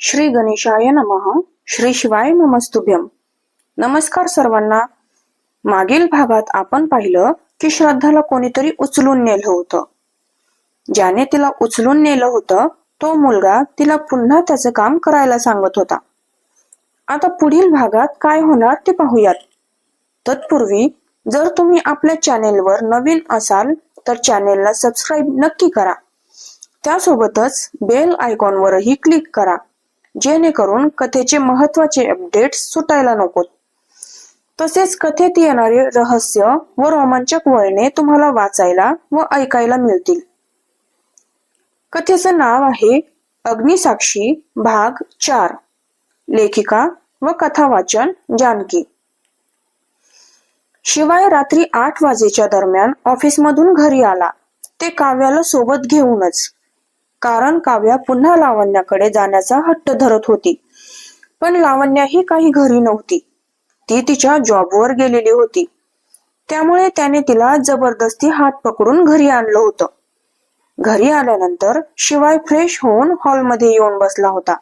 श्री गणेशाय नमः. श्री शिवाय नमस्तुभ्यम. नमस्कार सर्वांना. मागील भागात आपण पाहिलं की श्रद्धाला कोणीतरी उचलून नेलं होतं. ज्याने तिला उचलून नेलं होतं तो मुलगा तिला पुन्हा त्याचं काम करायला सांगत होता. आता पुढील भागात काय होणार ते पाहूयात. तत्पूर्वी जर तुम्ही आपल्या चॅनेलवर नवीन असाल तर चॅनेलला सबस्क्राईब नक्की करा. त्यासोबतच बेल आयकॉनवरही क्लिक करा. जेणेकरून कथेचे महत्त्वाचे अपडेट सुटायला नकोत. तसेच कथेत येणारे रहस्य व रोमांचक वळणे तुम्हाला वाचायला व ऐकायला मिळतील. कथेचं नाव आहे अग्निसाक्षी भाग चार. लेखिका व कथावाचन जानकी. शिवाय रात्री आठ वाजेच्या दरम्यान ऑफिसमधून घरी आला. ते काव्याला सोबत घेऊनच कारण काव्या पुन्हा लावण्याकडे जाण्याचा हट्ट धरत होती. पण लावण्या ही काही घरी नव्हती. ती तिच्या जॉबवर गेलेली होती. त्यामुळे त्याने तिला जबरदस्ती हात पकडून घरी आणलं होतं. घरी आल्यानंतर शिवाय फ्रेश होऊन हॉलमध्ये येऊन बसला होता.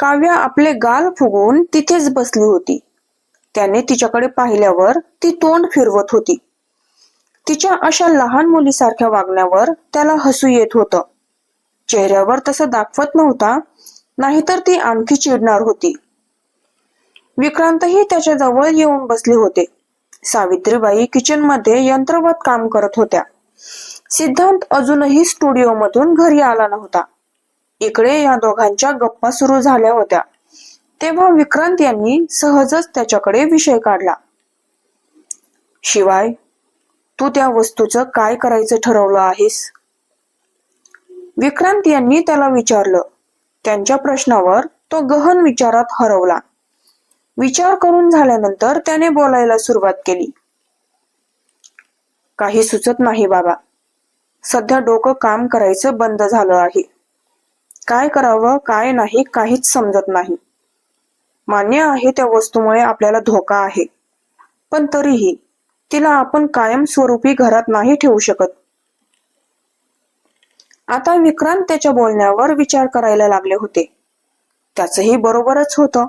काव्या आपले गाल फुगवून तिथेच बसली होती. त्याने तिच्याकडे पाहिल्यावर ती तोंड फिरवत होती. तिच्या अशा लहान मुलीसारख्या वागण्यावर त्याला हसू येत होतं. चेहऱ्यावर तसं दाखवत नव्हता नाहीतर ती आणखी चिडणार होती. विक्रांतही त्याच्याजवळ येऊन बसले होते. सावित्रीबाई किचनमध्ये यंत्रवत काम करत होत्या. सिद्धांत अजूनही स्टुडिओ मधून घरी आला नव्हता. इकडे या दोघांच्या गप्पा सुरू झाल्या होत्या. तेव्हा विक्रांत यांनी सहजच त्याच्याकडे विषय काढला. शिवाय तू त्या वस्तूचं काय करायचं ठरवलं आहेस? विक्रांत यांनी त्याला विचारलं. त्यांच्या प्रश्नावर तो गहन विचारात हरवला. विचार करून झाल्यानंतर त्याने बोलायला सुरुवात केली. काही सुचत नाही बाबा. सध्या डोकं काम करायचं बंद झालं आहे. काय करावं काय नाही काहीच समजत नाही. मान्य आहे त्या वस्तूमुळे आपल्याला धोका आहे. पण तरीही तिला आपण कायम स्वरूपी घरात नाही ठेवू शकत. आता विक्रांत त्याच्या बोलण्यावर विचार करायला लागले होते. त्याचही बरोबरच होतं.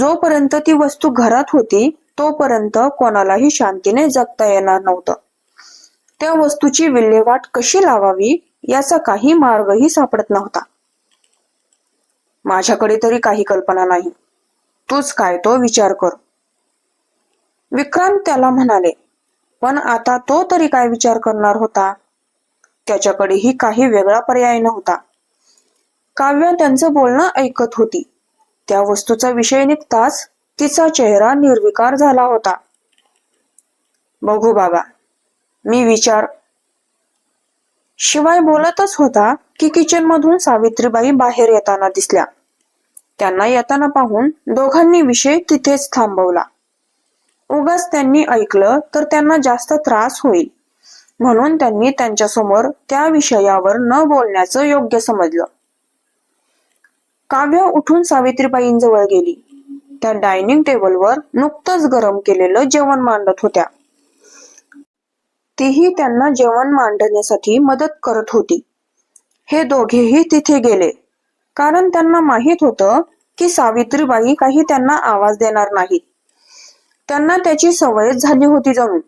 जोपर्यंत ती वस्तू घरात होती तोपर्यंत कोणालाही शांतीने जगता येणार नव्हतं. त्या वस्तूची विल्हेवाट कशी लावावी याचा काही मार्गही सापडत नव्हता. माझ्याकडे तरी काही कल्पना नाही. तूच काय तो विचार कर. विक्रांत त्याला म्हणाले पण आता तो तरी काय विचार करणार होता? त्याच्याकडेही काही वेगळा पर्याय नव्हता. काव्य त्यांचं बोलणं ऐकत होती. त्या वस्तूचा विषय निघताच तिचा चेहरा निर्विकार झाला होता. बघू बाबा मी विचार. शिवाय बोलतच होता की किचन मधून सावित्रीबाई बाहेर येताना दिसल्या. त्यांना येताना पाहून दोघांनी विषय तिथेच थांबवला. उगाच त्यांनी ऐकलं तर त्यांना जास्त त्रास होईल. म्हणून त्यांनी त्यांच्यासमोर त्या विषयावर न बोलण्याचं योग्य समजलं. काव्य उठून सावित्रीबाईंजवळ गेली. त्या डायनिंग टेबलवर नुकतंच गरम केलेलं जेवण मांडत होत्या. तीही त्यांना जेवण मांडण्यासाठी मदत करत होती. हे दोघेही तिथे गेले. कारण त्यांना माहीत होतं की सावित्रीबाई काही त्यांना आवाज देणार नाहीत. त्यांना त्याची सवयच झाली होती जणू.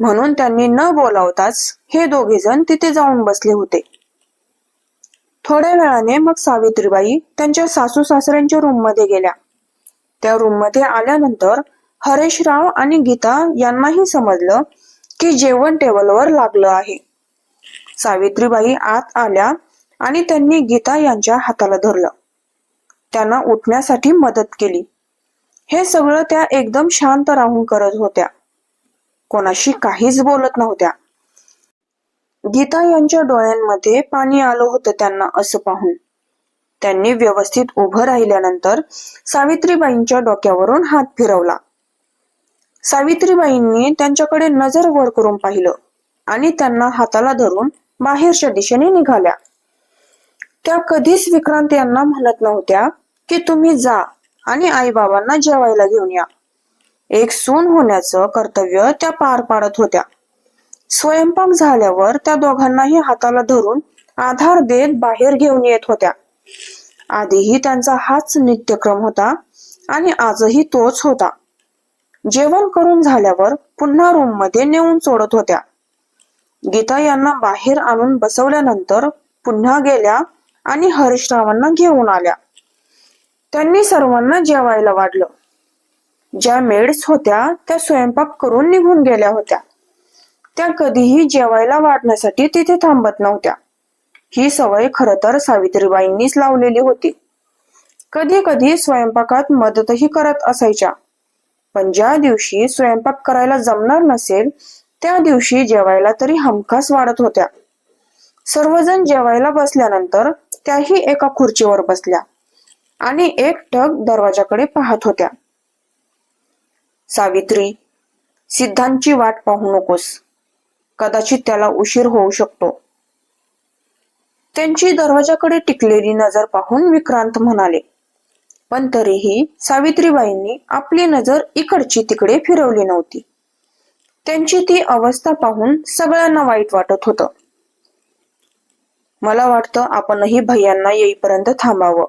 म्हणून त्यांनी न बोलावताच हे दोघे जण तिथे जाऊन बसले होते. थोड्या वेळाने मग सावित्रीबाई त्यांच्या सासू सासऱ्यांच्या रूममध्ये गेल्या. त्या रूममध्ये आल्यानंतर हरेशराव आणि गीता यांनाही समजलं की जेवण टेबलवर लागलं आहे. सावित्रीबाई आत आल्या आणि त्यांनी गीता यांच्या हाताला धरलं. त्यांना उठण्यासाठी मदत केली. हे सगळं त्या एकदम शांत राहून करत होत्या. कोणाशी काहीच बोलत नव्हत्या. गीता यांच्या डोळ्यांमध्ये पाणी आलं होतं त्यांना असं पाहून. त्यांनी व्यवस्थित उभं राहिल्यानंतर सावित्रीबाईंच्या डोक्यावरून हात फिरवला. सावित्रीबाईंनी त्यांच्याकडे नजर वर करून पाहिलं आणि त्यांना हाताला धरून बाहेरच्या दिशेने निघाल्या. त्या कधीच विक्रांत यांना म्हणत नव्हत्या की तुम्ही जा आणि आई बाबांना जेवायला घेऊन या. एक सून होण्याचं कर्तव्य त्या पार पाडत होत्या. स्वयंपाक झाल्यावर त्या दोघांनाही हाताला धरून आधार देत बाहेर घेऊन येत होत्या. आधीही त्यांचा हाच नित्यक्रम होता आणि आजही तोच होता. जेवण करून झाल्यावर पुन्हा रूममध्ये नेऊन सोडत होत्या. गीता यांना बाहेर आणून बसवल्यानंतर पुन्हा गेल्या आणि हरीशरावांना घेऊन आल्या. त्यांनी सर्वांना जेवायला वाढलं. ज्या मेड्स होत्या त्या स्वयंपाक करून निघून गेल्या होत्या. त्या कधीही जेवायला वाढण्यासाठी तिथे थांबत नव्हत्या. ही सवय खर तर सावित्रीबाईंनीच लावलेली होती. कधी कधी स्वयंपाकात मदतही करत असायच्या. पण ज्या दिवशी स्वयंपाक करायला जमणार नसेल त्या दिवशी जेवायला तरी हमखास वाढत होत्या. सर्वजण जेवायला बसल्यानंतर त्याही एका खुर्चीवर बसल्या आणि एक टक दरवाजाकडे पाहत होत्या. सावित्री सिद्धांची वाट पाहू नकोस. कदाचित त्याला उशीर होऊ शकतो. त्यांची दरवाजाकडे टिकलेली नजर पाहून विक्रांत म्हणाले पण तरीही सावित्रीबाईंनी आपली नजर इकडची तिकडे फिरवली नव्हती. त्यांची ती अवस्था पाहून सगळ्यांना वाईट वाटत होतं. मला वाटतं आपणही भैयांना येईपर्यंत थांबावं.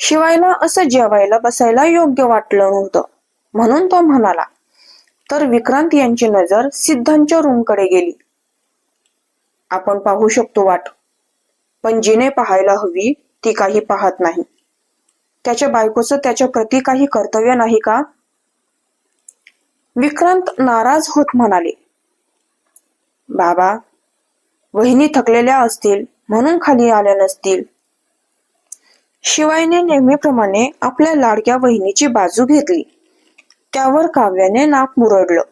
शिवायला असं जेवायला बसायला योग्य वाटलं नव्हतं. म्हणून तो म्हणाला तर विक्रांत यांची नजर सिद्धांच्या रूमकडे गेली. आपण पाहू शकतो वाट. पण जिने पाहायला हवी ती काही पाहत नाही. त्याच्या बायकोचं त्याच्या प्रती काही कर्तव्य नाही का? विक्रांत नाराज होत म्हणाले बाबा वहिनी थकलेल्या असतील म्हणून खाली आल्या नसतील. शिवायने नेहमीप्रमाणे आपल्या लाडक्या वहिनीची बाजू घेतली. त्यावर काव्याने नाक मुरडलं.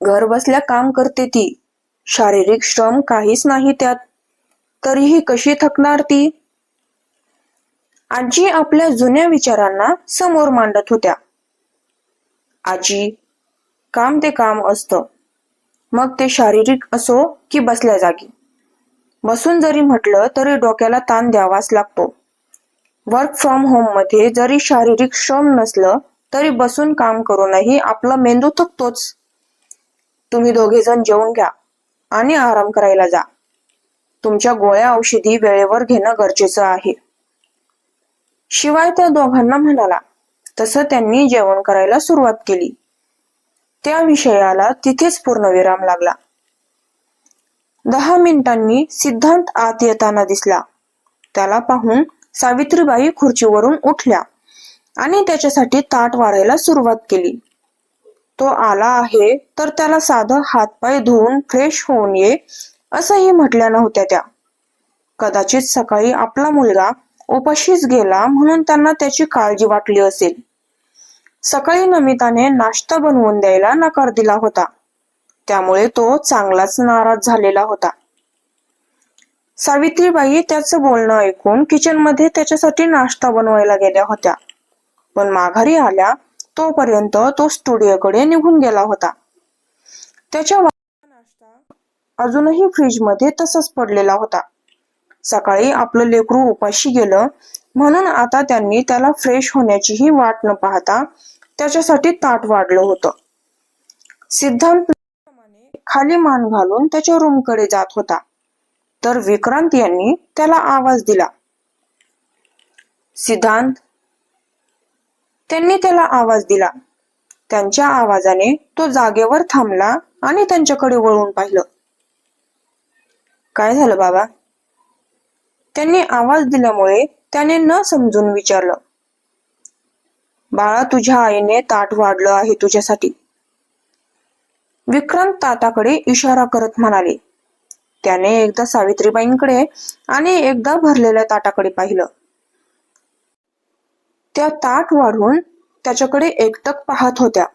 घर बसल्या काम करते ती. शारीरिक श्रम काहीच नाही त्यात. तरीही कशी थकणार ती? आजी आपल्या जुन्या विचारांना समोर मांडत होत्या. आजी काम ते काम असतं. मग ते शारीरिक असो की बसल्या जागी. बसून जरी म्हटलं तरी डोक्याला ताण द्यावाच लागतो. वर्क फ्रॉम होममध्ये जरी शारीरिक श्रम नसलं तरी बसून काम करूनही आपला मेंदू थकतोच. तुम्ही दोघे जण जेवून घ्या आणि आराम करायला जा. तुमच्या गोळ्या औषधी वेळेवर घेणं गरजेचं आहे. शिवाय त्या दोघांना म्हणाला तसं त्यांनी जेवण करायला सुरुवात केली. त्या विषयाला तिथेच पूर्णविराम लागला. दहा मिनिटांनी सिद्धांत आत येताना दिसला. त्याला पाहून सावित्रीबाई खुर्चीवरून उठल्या आणि त्याच्यासाठी ताट वाढायला सुरुवात केली. तो आला आहे तर त्याला साधं हातपाय धुवून फ्रेश होऊन ये असंही म्हटल्या नव्हत्या त्या. कदाचित सकाळी आपला मुलगा उपाशीच गेला म्हणून त्यांना त्याची काळजी वाटली असेल. सकाळी नमिताने नाश्ता बनवून द्यायला नकार दिला होता. त्यामुळे तो चांगलाच नाराज झालेला होता. सावित्रीबाई त्याचं बोलणं ऐकून किचनमध्ये त्याच्यासाठी नाश्ता बनवायला गेल्या होत्या. पण माघारी आल्या तोपर्यंत तो स्टुडिओकडे निघून गेला होता. त्याच्या नाश्ता अजूनही फ्रीजमध्ये तसंच पडलेला होता. सकाळी आपलं लेकरू उपाशी गेलं म्हणून आता त्यांनी त्याला फ्रेश होण्याचीही वाट न पाहता त्याच्यासाठी ताट वाढलं होतं. सिद्धांत खाली मान घालून त्याच्या रूमकडे जात होता. तर विक्रांत यांनी त्याला आवाज दिला. सिद्धांत? त्यांनी त्याला आवाज दिला. त्यांच्या आवाजाने तो जागेवर थांबला आणि त्यांच्याकडे वळून पाहिलं. काय झालं बाबा? त्यांनी आवाज दिल्यामुळे त्याने न समजून विचारलं. बाळा तुझ्या आईने ताट वाढलं आहे तुझ्यासाठी. विक्रांत ताटाकडे इशारा करत म्हणाले. त्याने एकदा सावित्रीबाईंकडे आणि एकदा भरलेल्या ताटाकडे पाहिलं. त्या ताट वाढून त्याच्याकडे एकटक पाहत होत्या.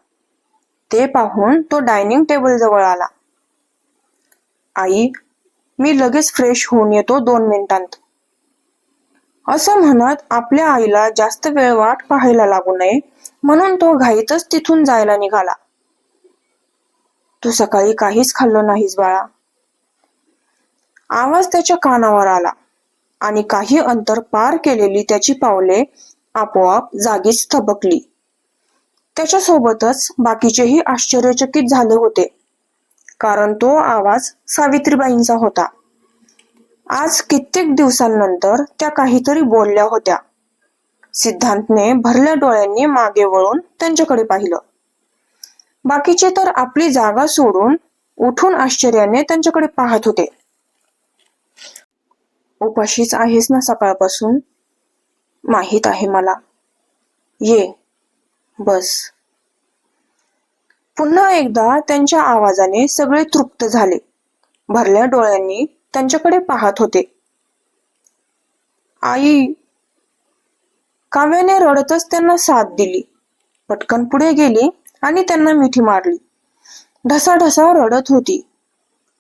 ते पाहून तो डायनिंग टेबल जवळ आला. आई मी लगेच फ्रेश होऊन येतो दोन मिनिटांत. असं म्हणत आपल्या आईला जास्त वेळ वाट पाहायला लागू नये म्हणून तो घाईतच तिथून जायला निघाला. तू सकाळी काहीच खाल्लं नाहीस बाळा. आवाज त्याच्या कानावर आला आणि काही अंतर पार केलेली त्याची पावले आपोआप जागीच थबकली. त्याच्यासोबतच बाकीचेही आश्चर्यचकित झाले होते कारण तो आवाज सावित्रीबाईंचा होता. आज कित्येक दिवसांनंतर त्या काहीतरी बोलल्या होत्या. सिद्धांतने भरल्या डोळ्यांनी मागे वळून त्यांच्याकडे पाहिलं. बाकीचे तर आपली जागा सोडून उठून आश्चर्याने त्यांच्याकडे पाहत होते. उपाशीच आहेस ना सकाळपासून? माहीत आहे मला. ये बस. पुन्हा एकदा त्यांच्या आवाजाने सगळे तृप्त झाले. भरल्या डोळ्यांनी त्यांच्याकडे पाहत होते. आई काव्याने रडतच त्यांना साथ दिली. पटकन पुढे गेली. आणि त्यांना मिठी मारली. ढसाढसा रडत होती.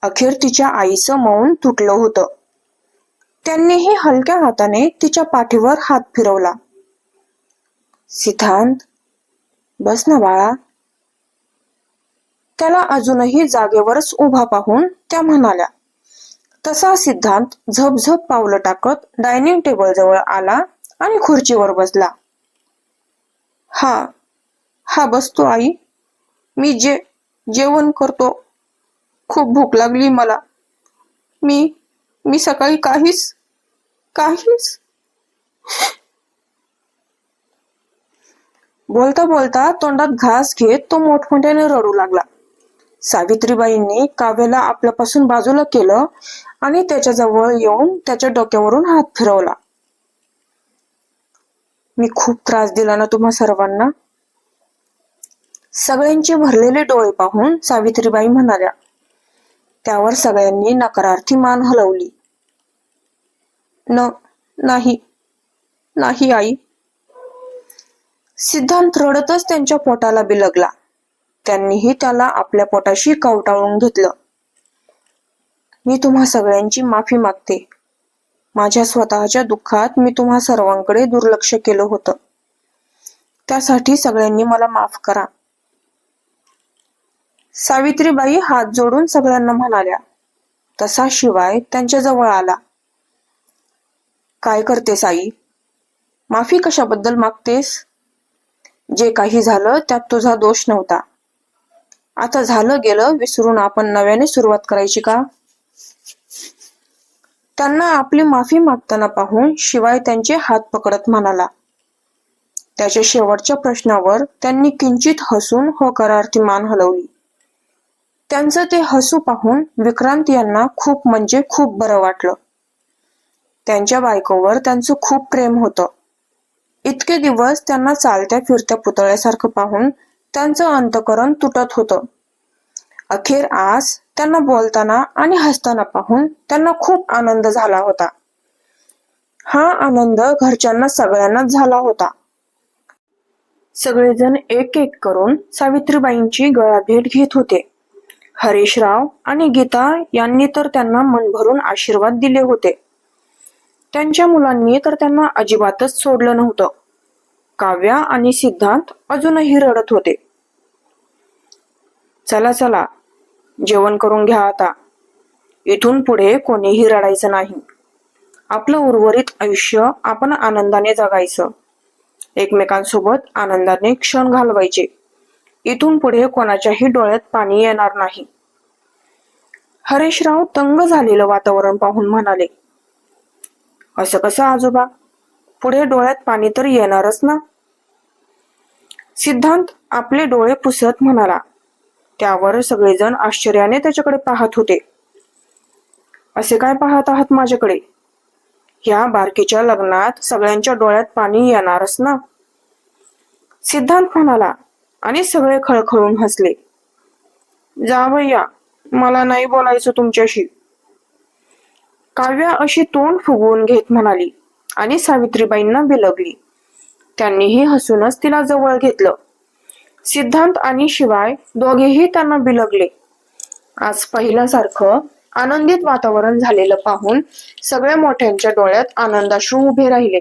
अखेर तिच्या आईचं मौन तुटलं होतं. त्यांनीही हलक्या हाताने तिच्या पाठीवर हात फिरवला. सिद्धांत बस ना बाळा. त्याला अजूनही जागेवरच उभा पाहून त्या म्हणाल्या. तसा सिद्धांत झपझप पावलं टाकत डायनिंग टेबल जवळ आला आणि खुर्चीवर बसला. हा हा बसतो आई. मी जे जेवण करतो. खूप भूक लागली मला. मी मी सकाळी काहीच काहीच. बोलता बोलता तोंडात घास घेत तो मोठमोठ्याने रडू लागला. सावित्रीबाईंनी काव्याला आपल्यापासून बाजूला केलं आणि त्याच्याजवळ येऊन त्याच्या डोक्यावरून हात फिरवला. मी खूप त्रास दिला ना तुम्हा सर्वांना. सगळ्यांचे भरलेले डोळे पाहून सावित्रीबाई म्हणाल्या त्यावर सगळ्यांनी नकारार्थी मान हलवली. न नाही नाही आई. सिद्धांत रडतच त्यांच्या पोटाला बिलगला. त्यांनीही त्याला आपल्या पोटाशी कवटाळून घेतलं. मी तुम्हा सगळ्यांची माफी मागते. माझ्या स्वतःच्या दुःखात मी तुम्हा सर्वांकडे दुर्लक्ष केलं होतं. त्यासाठी सगळ्यांनी मला माफ करा. सावित्रीबाई हात जोडून सगळ्यांना म्हणाल्या तसा शिवाय त्यांच्या जवळ आला. काय करते साई? माफी कशाबद्दल मागतेस? जे काही झालं त्यात तुझा दोष नव्हता. आता झालं गेलं विसरून आपण नव्याने सुरुवात करायची का? त्यांना आपली माफी मागताना पाहून शिवाय त्यांचे हात पकडत म्हणाला. त्याच्या शेवटच्या प्रश्नावर त्यांनी किंचित हसून होकारार्थी मान हलवली. त्यांचं ते हसू पाहून विक्रांत यांना खूप म्हणजे खूप बरं वाटलं. त्यांच्या बायकोवर त्यांचं खूप प्रेम होतं. इतके दिवस त्यांना चालत्या फिरत्या पुतळ्यासारखं पाहून त्यांचं अंतकरण तुटत होतं. अखेर आज त्यांना बोलताना आणि हसताना पाहून त्यांना खूप आनंद झाला होता. हा आनंद घरच्यांना सगळ्यांनाच झाला होता. सगळेजण एक एक करून सावित्रीबाईंची गळाभेट घेत होते. हरीशराव आणि गीता यांनी तर त्यांना मनभरून आशीर्वाद दिले होते. त्यांच्या मुलांनी तर त्यांना अजिबातच सोडलं नव्हतं. काव्या आणि सिद्धांत अजूनही रडत होते. चला चला जेवण करून घ्या आता. इथून पुढे कोणीही रडायचं नाही. आपलं उर्वरित आयुष्य आपण आनंदाने जगायचं. एकमेकांसोबत आनंदाने क्षण घालवायचे. इथून पुढे कोणाच्याही डोळ्यात पाणी येणार नाही. हरेशराव तंग झालेलं वातावरण पाहून म्हणाले असं कसं आजोबा? पुढे डोळ्यात पाणी तर येणारच ना? सिद्धांत आपले डोळे पुसत म्हणाला त्यावर सगळेजण आश्चर्याने त्याच्याकडे पाहत होते. असे काय पाहत आहात माझ्याकडे? ह्या बारकीच्या लग्नात सगळ्यांच्या डोळ्यात पाणी येणारच ना? सिद्धांत म्हणाला आणि सगळे खळखळून हसले. जा भैया मला नाही बोलायचं तुमच्याशी. काव्या अशी तोंड फुगवून घेत म्हणाली आणि सावित्रीबाईंना बिलगली. त्यांनीही हसूनच तिला जवळ घेतलं. सिद्धांत आणि शिवाय दोघेही त्यांना बिलगले. आज पहिल्यासारखं आनंदित वातावरण झालेलं पाहून सगळ्या मोठ्यांच्या डोळ्यात आनंदाश्रू उभे राहिले.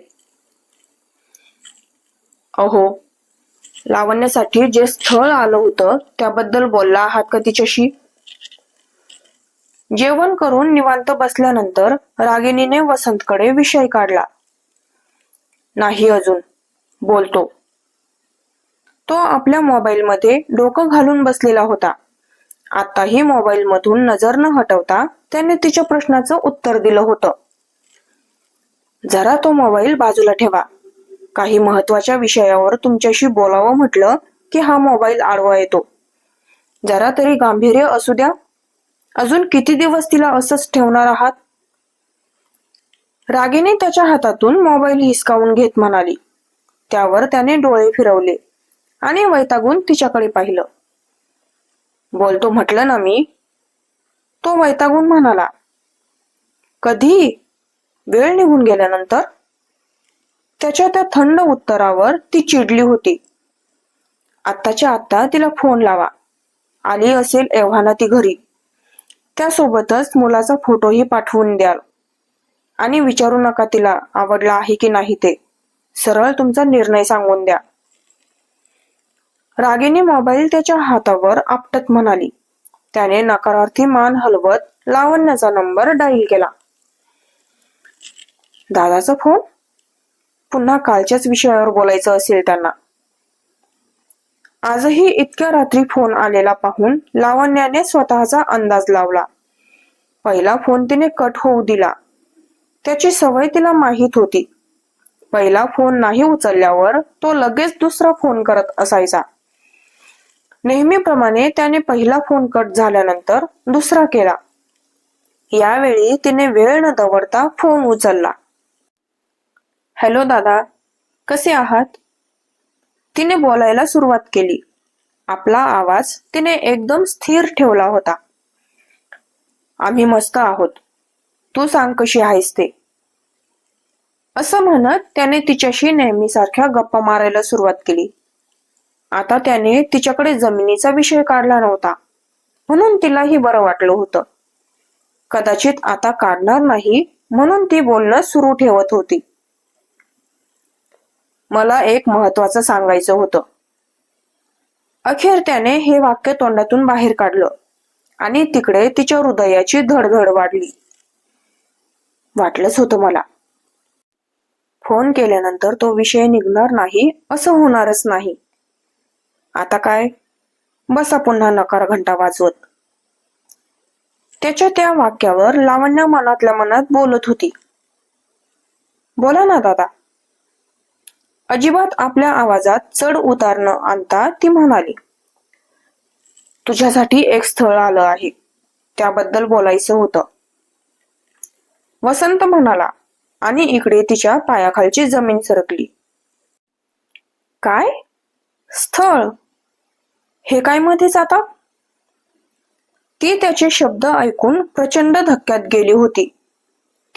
अहो लावण्यासाठी जे स्थळ आलं होतं त्याबद्दल बोलला आहात का तिच्याशी? जेवण करून निवांत बसल्यानंतर रागिणीने वसंतकडे विषय काढला. नाही अजून बोलतो. तो आपल्या मोबाईलमध्ये डोकं घालून बसलेला होता. आताही मोबाईल मधून नजर न हटवता त्याने तिच्या प्रश्नाचं उत्तर दिलं होतं. जरा तो मोबाईल बाजूला ठेवा. काही महत्त्वाच्या विषयावर तुमच्याशी बोलावं म्हटलं की हा मोबाईल आडवा येतो. जरा तरी गांभीर्य असू द्या. अजून किती दिवस तिला असंच ठेवणार आहात? रागीने त्याच्या हातातून मोबाईल हिसकावून घेत म्हणाली. त्यावर त्याने डोळे फिरवले आणि वैतागून तिच्याकडे पाहिलं. बोलतो म्हटलं ना मी. तो वैतागून म्हणाला कधी? वेळ निघून गेल्यानंतर? त्याच्या त्या थंड उत्तरावर ती चिडली होती. आत्ताच्या आत्ता तिला फोन लावा. आली असेल एव्हाना ती घरी. त्यासोबतच मुलाचा फोटोही पाठवून द्याल. आणि विचारू नका तिला आवडला आहे की नाही ते. सरळ तुमचा निर्णय सांगून द्या. रागीने मोबाईल त्याच्या हातावर आपटत म्हणाली. त्याने नकारार्थी मान हलवत लावण्याचा नंबर डाईल केला. दादाचा फोन पुन्हा कालच्याच विषयावर बोलायचं असेल त्यांना. आजही इतक्या रात्री फोन आलेला पाहून लावण्याने स्वतःचा अंदाज लावला. पहिला फोन तिने कट होऊ दिला. त्याची सवय तिला माहीत होती. पहिला फोन नाही उचलल्यावर तो लगेच दुसरा फोन करत असायचा. नेहमीप्रमाणे त्याने पहिला फोन कट झाल्यानंतर दुसरा केला. यावेळी तिने वेळ न दवडता फोन उचलला. हॅलो दादा कसे आहात? तिने बोलायला सुरुवात केली. आपला आवाज तिने एकदम स्थिर ठेवला होता. आम्ही मस्त आहोत. तू सांग कशी आहेस ते? असं म्हणत त्याने तिच्याशी नेहमीसारख्या गप्पा मारायला सुरुवात केली. आता त्याने तिच्याकडे जमिनीचा विषय काढला नव्हता. म्हणून तिलाही बरं वाटलं होतं. कदाचित आता काढणार नाही म्हणून ती बोलणं सुरू ठेवत होती. मला एक महत्वाचं सांगायचं होतं. अखेर त्याने हे वाक्य तोंडातून बाहेर काढलं आणि तिकडे तिच्या हृदयाची धडधड वाढली. वाटलंच होतं मला. फोन केल्यानंतर तो विषय निघणार नाही असं होणारच नाही. आता काय? बसा पुन्हा नकार घंटा वाजवत. त्याच्या त्या वाक्यावर लावण्य मनातल्या मनात बोलत होती. बोला ना दादा. अजिबात आपल्या आवाजात चढ उतार न आणता ती म्हणाली तुझ्यासाठी एक स्थळ आलं आहे. त्याबद्दल बोलायचं होतं. वसंत म्हणाला आणि इकडे तिच्या पायाखालची जमीन सरकली. काय? स्थळ? हे काय मध्येच आता? ती त्याचे शब्द ऐकून प्रचंड धक्क्यात गेली होती.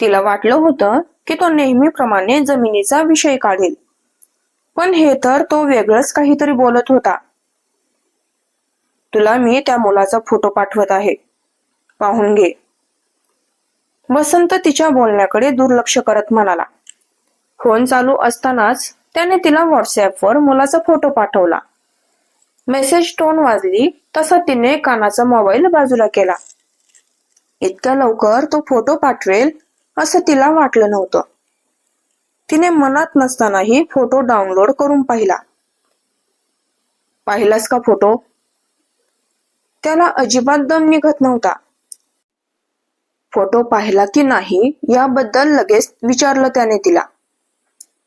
तिला वाटलं होतं की तो नेहमीप्रमाणे जमिनीचा विषय काढेल. पण हे तर तो वेगळंच काहीतरी बोलत होता. तुला मी त्या मुलाचा फोटो पाठवत आहे. पाहून घे. वसंत तिच्या बोलण्याकडे दुर्लक्ष करत म्हणाला. फोन चालू असतानाच त्याने तिला व्हॉट्सअपवर मुलाचा फोटो पाठवला. मेसेज टोन वाजली तसा तिने कानाचा मोबाईल बाजूला केला. इतक्या लवकर तो फोटो पाठवेल असं तिला वाटलं नव्हतं. तिने मनात नसतानाही फोटो डाउनलोड करून पाहिला. पाहिलास का फोटो? त्याला अजिबात दम निघत नव्हता. फोटो पाहिला की नाही याबद्दल लगेच विचारलं त्याने तिला.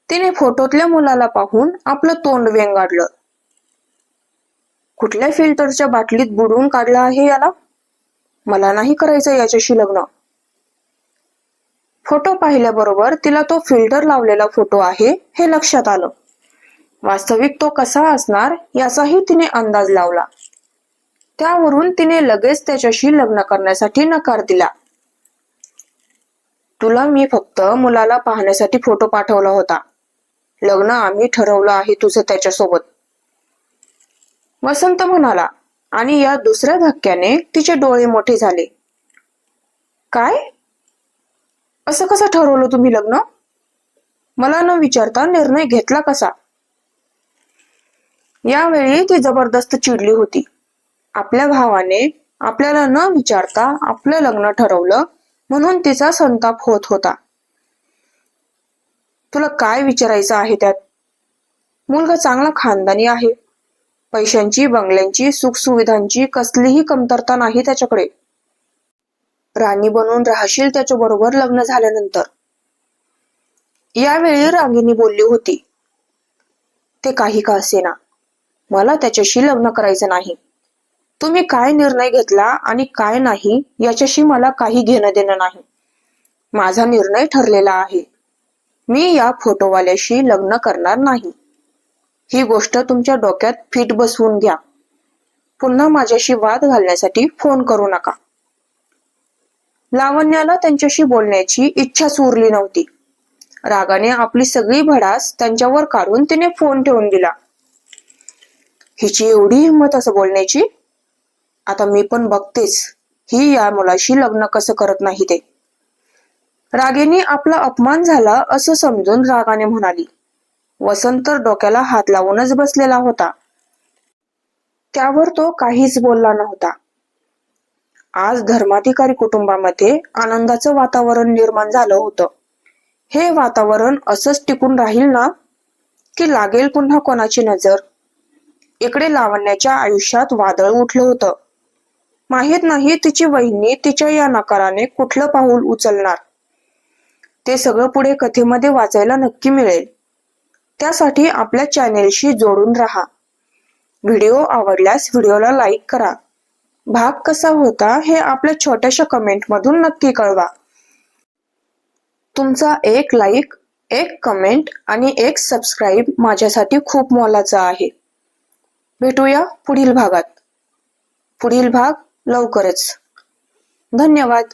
तिने फोटोतल्या मुलाला पाहून आपलं तोंड वेंगाडलं. कुठल्या फिल्टरच्या बाटलीत बुडवून काढलं आहे याला? मला नाही करायचं याच्याशी लग्न. फोटो पाहिल्याबरोबर तिला तो फिल्टर लावलेला फोटो आहे हे लक्षात आलं. वास्तविक तो कसा असणार याचाही तिने अंदाज लावला. त्यावरून तिने लगेच त्याच्याशी लग्न करण्यासाठी नकार दिला. तुला मी फक्त मुलाला पाहण्यासाठी फोटो पाठवला होता. लग्न आम्ही ठरवलं आहे तुझं त्याच्यासोबत. वसंत म्हणाला आणि या दुसऱ्या धक्क्याने तिचे डोळे मोठे झाले. काय? असं कसं ठरवलं तुम्ही लग्न? मला न विचारता निर्णय घेतला कसा? यावेळी ती जबरदस्त चिडली होती. आपल्या भावाने आपल्याला न विचारता आपलं लग्न ठरवलं म्हणून तिचा संताप होत होता. तुला काय विचारायचं आहे त्यात? मुलगा चांगला खानदानी आहे. पैशांची बंगल्यांची सुखसुविधांची कसलीही कमतरता नाही त्याच्याकडे. राणी बनून राहशील त्याच्या बरोबर लग्न झाल्यानंतर. यावेळी रागिनी बोलली होती ते काही का असेना? मला त्याच्याशी लग्न करायचं नाही. तुम्ही काय निर्णय घेतला आणि काय नाही याच्याशी मला काही घेणं देणं नाही. माझा निर्णय ठरलेला आहे. मी या फोटोवाल्याशी लग्न करणार नाही. ही गोष्ट तुमच्या डोक्यात फिट बसवून घ्या. पुन्हा माझ्याशी वाद घालण्यासाठी फोन करू नका. लावण्याला त्यांच्याशी बोलण्याची इच्छाच उरली नव्हती. रागाने आपली सगळी भडास त्यांच्यावर काढून तिने फोन ठेवून दिला. हिची एवढी हिंमत असं बोलण्याची? आता मी पण बघतेच. ही या मुलाशी लग्न कसं करत नाही ते. रागेने आपला अपमान झाला असं समजून रागाने म्हणाली. वसंत तर डोक्याला हात लावूनच बसलेला होता. त्यावर तो काहीच बोलला नव्हता. आज धर्माधिकारी कुटुंबामध्ये आनंदाचं वातावरण निर्माण झालं होतं. हे वातावरण असंच टिकून राहील ना? की लागेल पुन्हा कोणाची नजर? इकडे लावण्याच्या आयुष्यात वादळ उठलं होतं. माहीत नाही तिची वहिनी तिच्या या नकाराने कुठलं पाऊल उचलणार. ते सगळं पुढे कथेमध्ये वाचायला नक्की मिळेल. त्यासाठी आपल्या चॅनेलशी जोडून राहा. व्हिडिओ आवडल्यास व्हिडिओला लाईक करा. भाग कसा होता हे आपल्या छोट्याशा कमेंटमधून नक्की कळवा. तुमचा एक लाईक एक कमेंट आणि एक सबस्क्राईब माझ्यासाठी खूप मोलाचा आहे. भेटूया पुढील भागात. पुढील भाग लवकरच. धन्यवाद.